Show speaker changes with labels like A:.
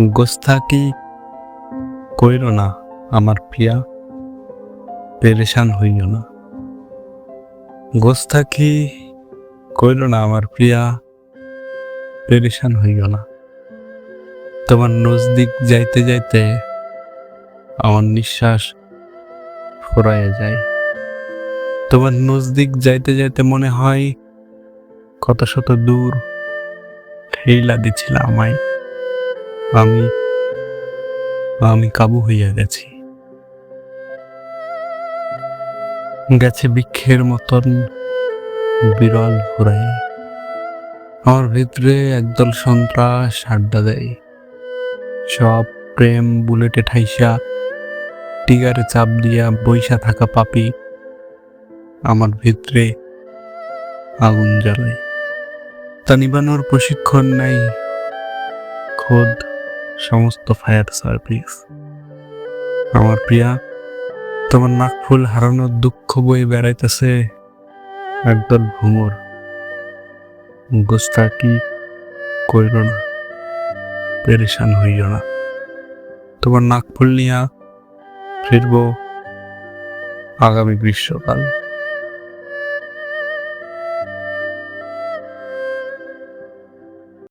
A: গোস্তাকি কইর না, আমার প্রিয়া, পেরেশান হইও না। গোস্তাকি কইর না, আমার প্রিয়া, পেরেশান হইও না। তোমার নজদিক যাইতে যাইতে আমার নিঃশ্বাস ফুরাইয়া যায়। তোমার নজদিক যাইতে যাইতে মনে হয় কত শত দূর ঠেইলা দিছিল আমায়। আমি আমি কাবু হইয়া গেছি। গেছে বৃক্ষের মতন বিরল ফুরাই আমার ভিতরে একদল সন্ত্রাস আড্ডা দেয়। সব প্রেম বুলেটে ঠাইসা, টিগারে চাপ দিয়া বইসা থাকা পাপি আমার ভিতরে আগুন জ্বালায়। তা নিবানোর প্রশিক্ষণ নাই খোদ। সমস্ত ফায়ার সার্ভিস আমার প্রিয়া, তোমার নাকফুল হারানোর দুঃখ বয়ে বেড়াইতেছে। একদল ভুমর গোস্তাকি কইর না? পেরেশান হইল না। তোমার নাকফুল নিয়া ফিরবো আগামী গ্রীষ্মকাল।